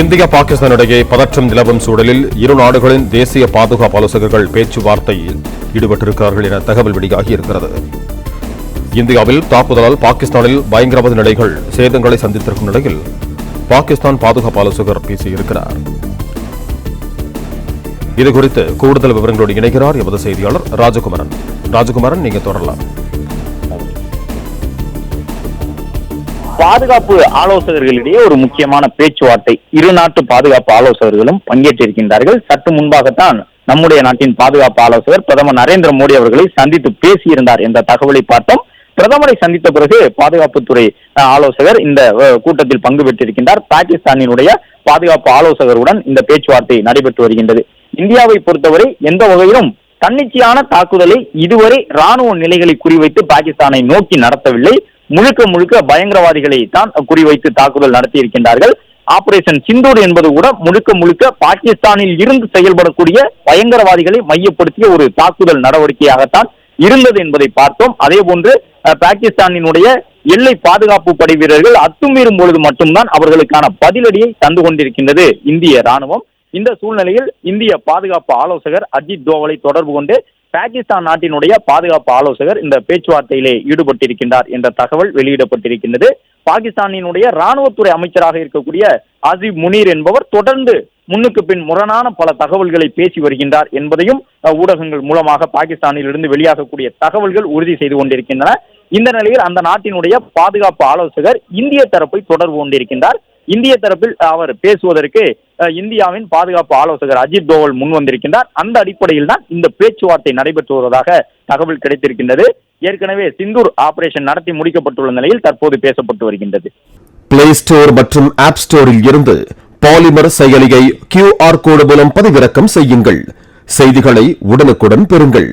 India Pakistan இடையே பதற்றம் நிலவும் சூழலில் இரு நாடுகளின் தேசிய பாதுகாப்பு ஆலோசகர்கள் பேச்சுவார்த்தையில் ஈடுபட்டிருக்கிறார்கள் என தகவல் வெளியாகி இருக்கிறது இந்தியாவில் தாக்குதலால் பாகிஸ்தானில் பயங்கரவாத நிலைகள் சேதங்களை சந்தித்திருக்கும் நிலையில் பாகிஸ்தான் பாதுகாப்பு ஆலோசகர் பேசியிருக்கிறார். இதுகுறித்து கூடுதல் விவரங்களோடு இணைகிறார் எமது செய்தியாளர் ராஜகுமரன். ராஜகுமரன் நீங்க தொடரலாம். பாதுகாப்பு ஆலோசகர்களிடையே ஒரு முக்கியமான பேச்சுவார்த்தை. இரு நாட்டு பாதுகாப்பு ஆலோசகர்களும் பங்கேற்றிருக்கின்றார்கள். சற்று முன்பாகத்தான் நம்முடைய நாட்டின் பாதுகாப்பு ஆலோசகர் பிரதமர் நரேந்திர மோடி அவர்களை சந்தித்து பேசியிருந்தார் என்ற தகவலை பார்த்தோம். பிரதமரை சந்தித்த பிறகு பாதுகாப்புத்துறை ஆலோசகர் இந்த கூட்டத்தில் பங்கு பெற்றிருக்கின்றார். பாகிஸ்தானினுடைய பாதுகாப்பு ஆலோசகருடன் இந்த பேச்சுவார்த்தை நடைபெற்று வருகின்றது. இந்தியாவை பொறுத்தவரை எந்த வகையிலும் தன்னிச்சையான தாக்குதலை இதுவரை ராணுவ நிலைகளை குறிவைத்து பாகிஸ்தானை நோக்கி நடத்தவில்லை. முழுக்க முழுக்க பயங்கரவாதிகளை தான் குறிவைத்து தாக்குதல் நடத்தியிருக்கின்றார்கள். ஆபரேஷன் சிந்தூர் என்பது கூட முழுக்க முழுக்க பாகிஸ்தானில் இருந்து செயல்படக்கூடிய பயங்கரவாதிகளை மையப்படுத்திய ஒரு தாக்குதல் நடவடிக்கையாகத்தான் இருந்தது என்பதை பார்த்தோம். அதே போன்று பாகிஸ்தானினுடைய எல்லை பாதுகாப்பு படை வீரர்கள் அத்துமீறும் பொழுது மட்டும்தான் அவர்களுக்கான பதிலடியை தந்து கொண்டிருக்கின்றது இந்திய ராணுவம். இந்த சூழ்நிலையில் இந்திய பாதுகாப்பு ஆலோசகர் அஜித் தோவலை தொடர்பு கொண்டு பாகிஸ்தான் நாட்டினுடைய பாதுகாப்பு ஆலோசகர் இந்த பேச்சுவார்த்தையிலே ஈடுபட்டிருக்கின்றார் என்ற தகவல் வெளியிடப்பட்டிருக்கின்றது. பாகிஸ்தானினுடைய ராணுவத்துறை அமைச்சராக இருக்கக்கூடிய அசிப் முனீர் என்பவர் தொடர்ந்து முன்னுக்கு பின் முரணான பல தகவல்களை பேசி வருகின்றார் என்பதையும் அஹ், ஊடகங்கள் மூலமாக பாகிஸ்தானில் இருந்து வெளியாகக்கூடிய தகவல்கள் உறுதி செய்து கொண்டிருக்கின்றன. இந்த நிலையில் அந்த நாட்டினுடைய பாதுகாப்பு ஆலோசகர் இந்திய தரப்பை தொடர்பு கொண்டிருக்கின்றார். இந்திய தரப்பில் அவர் பேசுவதற்கு இந்தியாவின் பாதுகாப்பு ஆலோசகர் அஜித் தோவல் முன் வந்திருக்கின்றார். அந்த அடிப்படையில் தான் இந்த பேச்சுவார்த்தை நடைபெற்று வருவதாக தகவல் கிடைத்திருக்கின்றது. ஏற்கனவே சிந்தூர் ஆபரேஷன் நடத்தி முடிக்கப்பட்டுள்ள நிலையில் தற்போது பேசப்பட்டு வருகின்றது. பிளே ஸ்டோர் மற்றும் ஆப் ஸ்டோரில் இருந்து பாலிமர் செயலியை கியூஆர் கோடு மூலம் பதிவிறக்கம் செய்யுங்கள். செய்திகளை உடனுக்குடன் பெறுங்கள்.